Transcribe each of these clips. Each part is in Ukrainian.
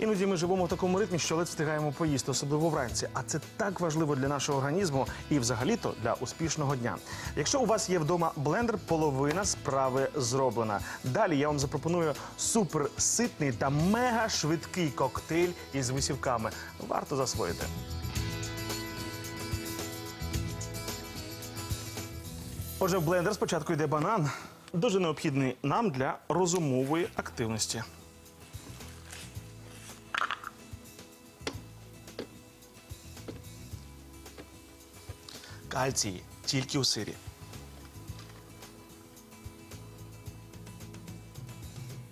Іноді ми живемо в такому ритмі, що ледь встигаємо поїсти, особливо вранці. А це так важливо для нашого організму і взагалі-то для успішного дня. Якщо у вас є вдома блендер, половина справи зроблена. Далі я вам запропоную суперситний та мега швидкий коктейль із висівками. Варто засвоїти. Отже, в блендер спочатку йде банан, дуже необхідний нам для розумової активності. Кальцій тільки у сирі.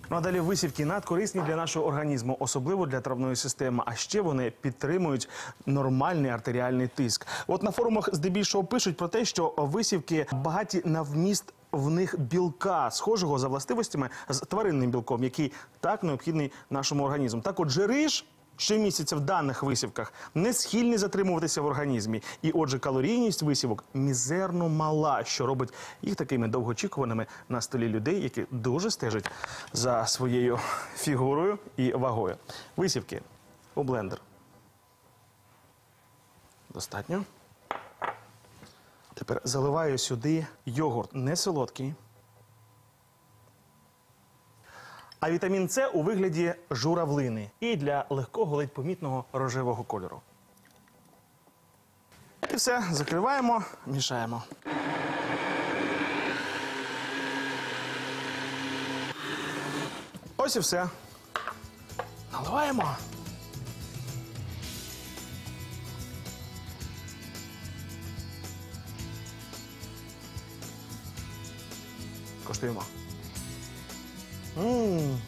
Ну а далі висівки надкорисні для нашого організму, особливо для травної системи. А ще вони підтримують нормальний артеріальний тиск. От на форумах здебільшого пишуть про те, що висівки багаті на вміст в них білка, схожого за властивостями з тваринним білком, який так необхідний нашому організму. Так от жири ж щомісяця в даних висівках не схильні затримуватися в організмі. І отже, калорійність висівок мізерно мала, що робить їх такими довгоочікуваними на столі людей, які дуже стежать за своєю фігурою і вагою. Висівки у блендер. Достатньо. Тепер заливаю сюди йогурт не солодкий. А вітамін С у вигляді журавлини і для легкого ледь помітного рожевого кольору. І все, закриваємо, мішаємо. Ось і все. Наливаємо. Коштуємо. Мм.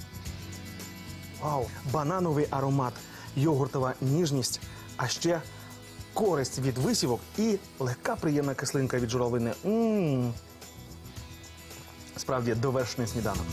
Вау! Банановий аромат, йогуртова ніжність, а ще користь від висівок і легка приємна кислинка від журавлини. Ммм. Справді довершений сніданок.